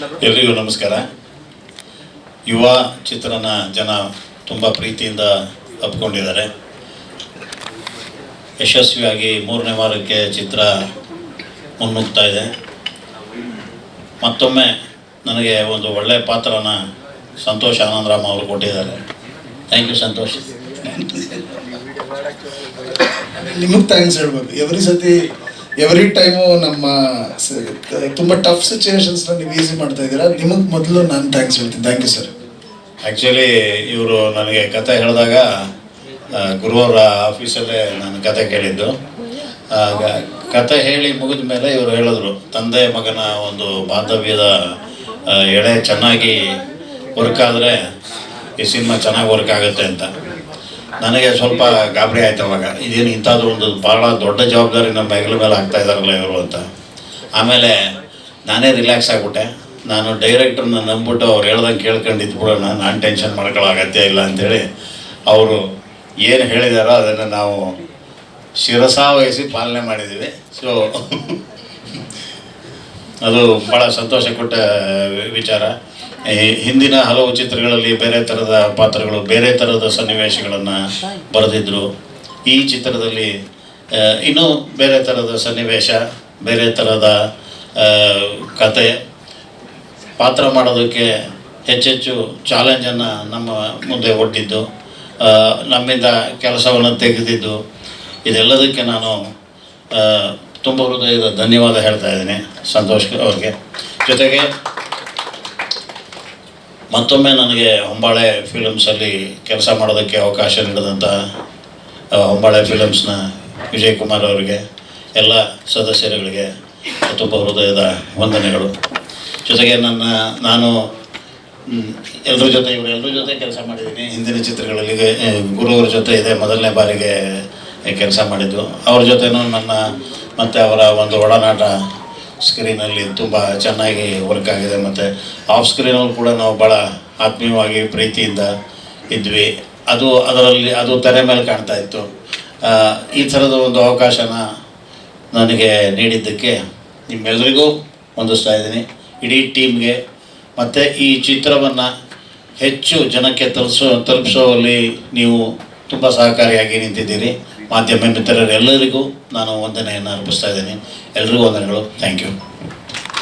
ಎಲ್ರಿಗೂ ನಮಸ್ಕಾರ. ಯುವ ಚಿತ್ರನ ಜನ ತುಂಬ ಪ್ರೀತಿಯಿಂದ ಒಪ್ಕೊಂಡಿದ್ದಾರೆ. ಯಶಸ್ವಿಯಾಗಿ ಮೂರನೇ ವಾರಕ್ಕೆ ಚಿತ್ರ ಮುನ್ನುಗ್ತಾ ಇದೆ. ಮತ್ತೊಮ್ಮೆ ನನಗೆ ಒಂದು ಒಳ್ಳೆಯ ಪಾತ್ರನ ಸಂತೋಷ್ ಆನಂದರಾಮ್ ಅವರು ಕೊಟ್ಟಿದ್ದಾರೆ. Thank you Santosh. ನಿಮಗೆ ಥ್ಯಾಂಕ್ಸ್ ಹೇಳ್ಬೇಕು ಎವ್ರಿ ಸತಿ ಎವ್ರಿ ಟೈಮು ನಮ್ಮ ತುಂಬಾ ಟಫ್ ಸಿಚುಯೇಷನ್ಸ್ನ ನೀವು ಈಸಿ ಮಾಡ್ತಾ ಇದ್ದೀರಾ? ನಿಮಗೆ ಮೊದಲು ನಾನು ಥ್ಯಾಂಕ್ಸ್ ಹೇಳ್ತೀನಿ. ಥ್ಯಾಂಕ್ ಯು ಸರ್ ಆ್ಯಕ್ಚುಲಿ ಇವರು ನನಗೆ ಕತೆ ಹೇಳಿದಾಗ ಗುರುವಾರ ಆಫೀಸಲ್ಲೇ ನಾನು ಕತೆ ಕೇಳಿದ್ದು. ಕತೆ ಹೇಳಿ ಮುಗಿದ ಮೇಲೆ ಇವರು ಹೇಳಿದ್ರು, ತಂದೆ ಮಗನ ಒಂದು ಬಾಂಧವ್ಯದ ಎಳೆ ಚೆನ್ನಾಗಿ ವರ್ಕ್ ಆದರೆ ಈ ಸಿನಿಮಾ ಚೆನ್ನಾಗಿ ವರ್ಕ್ ಆಗುತ್ತೆ ಅಂತ. ನನಗೆ ಸ್ವಲ್ಪ ಗಾಬರಿ ಆಯ್ತು ಅವಾಗ. ಇದೇನು ಇಂಥದ್ದು ಒಂದು ಭಾಳ ದೊಡ್ಡ ಜವಾಬ್ದಾರಿ ನಮ್ಮ ಹೆಗಲ ಮೇಲೆ ಆಗ್ತಾ ಇದ್ದಾರಲ್ಲ ಇವರು ಅಂತ. ಆಮೇಲೆ ನಾನೇ ರಿಲ್ಯಾಕ್ಸ್ ಆಗಿಬಿಟ್ಟೆ. ನಾನು ಡೈರೆಕ್ಟ್ರನ್ನ ನಂಬಿಬಿಟ್ಟು ಅವ್ರು ಹೇಳ್ದಂಗೆ ಕೇಳ್ಕೊಂಡಿದ್ದು ಕೂಡ ನಾನು ಟೆನ್ಷನ್ ಮಾಡ್ಕೊಳ್ಳೋ ಅಗತ್ಯ ಇಲ್ಲ ಅಂಥೇಳಿ ಅವರು ಏನು ಹೇಳಿದಾರೋ ಅದನ್ನು ನಾವು ಶಿರಸಾ ವಹಿಸಿ ಪಾಲನೆ ಮಾಡಿದ್ದೀವಿ ಸೊ ಅದು ಭಾಳ ಸಂತೋಷ ಕೊಟ್ಟ ವಿಚಾರ. ಹಿಂದಿನ ಹಲವು ಚಿತ್ರಗಳಲ್ಲಿ ಬೇರೆ ಥರದ ಪಾತ್ರಗಳು, ಬೇರೆ ಥರದ ಸನ್ನಿವೇಶಗಳನ್ನು ಬರೆದಿದ್ದರು ಈ ಚಿತ್ರದಲ್ಲಿ ಇನ್ನೂ ಬೇರೆ ಥರದ ಸನ್ನಿವೇಶ, ಬೇರೆ ಥರದ ಕತೆ, ಪಾತ್ರ ಮಾಡೋದಕ್ಕೆ ಹೆಚ್ಚೆಚ್ಚು ಚಾಲೆಂಜನ್ನು ನಮ್ಮ ಮುಂದೆ ಒಡ್ಡಿದ್ದು. ನಮ್ಮಿಂದ ಕೆಲಸವನ್ನು ತೆಗೆದಿದ್ದು. ಇದೆಲ್ಲದಕ್ಕೆ ನಾನು ತುಂಬ ಹೃದಯದ ಧನ್ಯವಾದ ಹೇಳ್ತಾ ಇದ್ದೀನಿ. ಸಂತೋಷ್ ಅವ್ರಿಗೆ. ಜೊತೆಗೆ ಮತ್ತೊಮ್ಮೆ ನನಗೆ ಹೊಂಬಾಳೆ ಫಿಲಮ್ಸಲ್ಲಿ ಕೆಲಸ ಮಾಡೋದಕ್ಕೆ ಅವಕಾಶ ನೀಡಿದಂಥ ಹೊಂಬಾಳೆ ಫಿಲಮ್ಸ್ನ ವಿಜಯ್ ಕುಮಾರ್ ಅವರಿಗೆ, ಎಲ್ಲ ಸದಸ್ಯರುಗಳಿಗೆ ತುಂಬ ಹೃದಯದ ವಂದನೆಗಳು. ಜೊತೆಗೆ ನನ್ನ, ನಾನು ಎಲ್ಲರ ಜೊತೆ, ಇವರು ಎಲ್ಲರ ಜೊತೆ ಕೆಲಸ ಮಾಡಿದ್ದೀನಿ. ಹಿಂದಿನ ಚಿತ್ರಗಳಲ್ಲಿ ಗುರುವ್ರ ಜೊತೆ ಇದೆ, ಮೊದಲನೇ ಬಾರಿಗೆ ಕೆಲಸ ಮಾಡಿದ್ದು. ಅವ್ರ ಜೊತೆನೂ ನನ್ನ, ಮತ್ತು ಅವರ ಒಂದು ಒಡನಾಟ ಸ್ಕ್ರೀನಲ್ಲಿ ತುಂಬ ಚೆನ್ನಾಗಿ ವರ್ಕ್ ಆಗಿದೆ ಮತ್ತು ಆಫ್ ಸ್ಕ್ರೀನಲ್ಲಿ ಕೂಡ ನಾವು ಭಾಳ ಆತ್ಮೀಯವಾಗಿ ಪ್ರೀತಿಯಿಂದ ಇದ್ವಿ. ಅದು ಅದರಲ್ಲಿ ಅದು ತೆರೆ ಮೇಲೆ ಕಾಣ್ತಾ ಇತ್ತು. ಈ ಥರದ ಒಂದು ಅವಕಾಶನ ನನಗೆ ನೀಡಿದ್ದಕ್ಕೆ ನಿಮ್ಮೆಲ್ಲರಿಗೂ ಹೊಂದಿಸ್ತಾ ಇದ್ದೀನಿ. ಇಡೀ ಟೀಮ್ಗೆ ಮತ್ತು ಈ ಚಿತ್ರವನ್ನು ಹೆಚ್ಚು ಜನಕ್ಕೆ ತಲುಪಿಸೋ ತಲುಪಿಸೋಲ್ಲಿ ನೀವು ತುಂಬ ಸಹಕಾರಿಯಾಗಿ ನಿಂತಿದ್ದೀರಿ. ಮಾಧ್ಯಮ ಮಿತ್ರರೆಲ್ಲರಿಗೂ ನಾನು ವಂದನೆಯನ್ನು ಅರ್ಪಿಸ್ತಾ ಇದ್ದೀನಿ. ಎಲ್ರಿಗೂ ವಂದನೆಗಳು. Thank you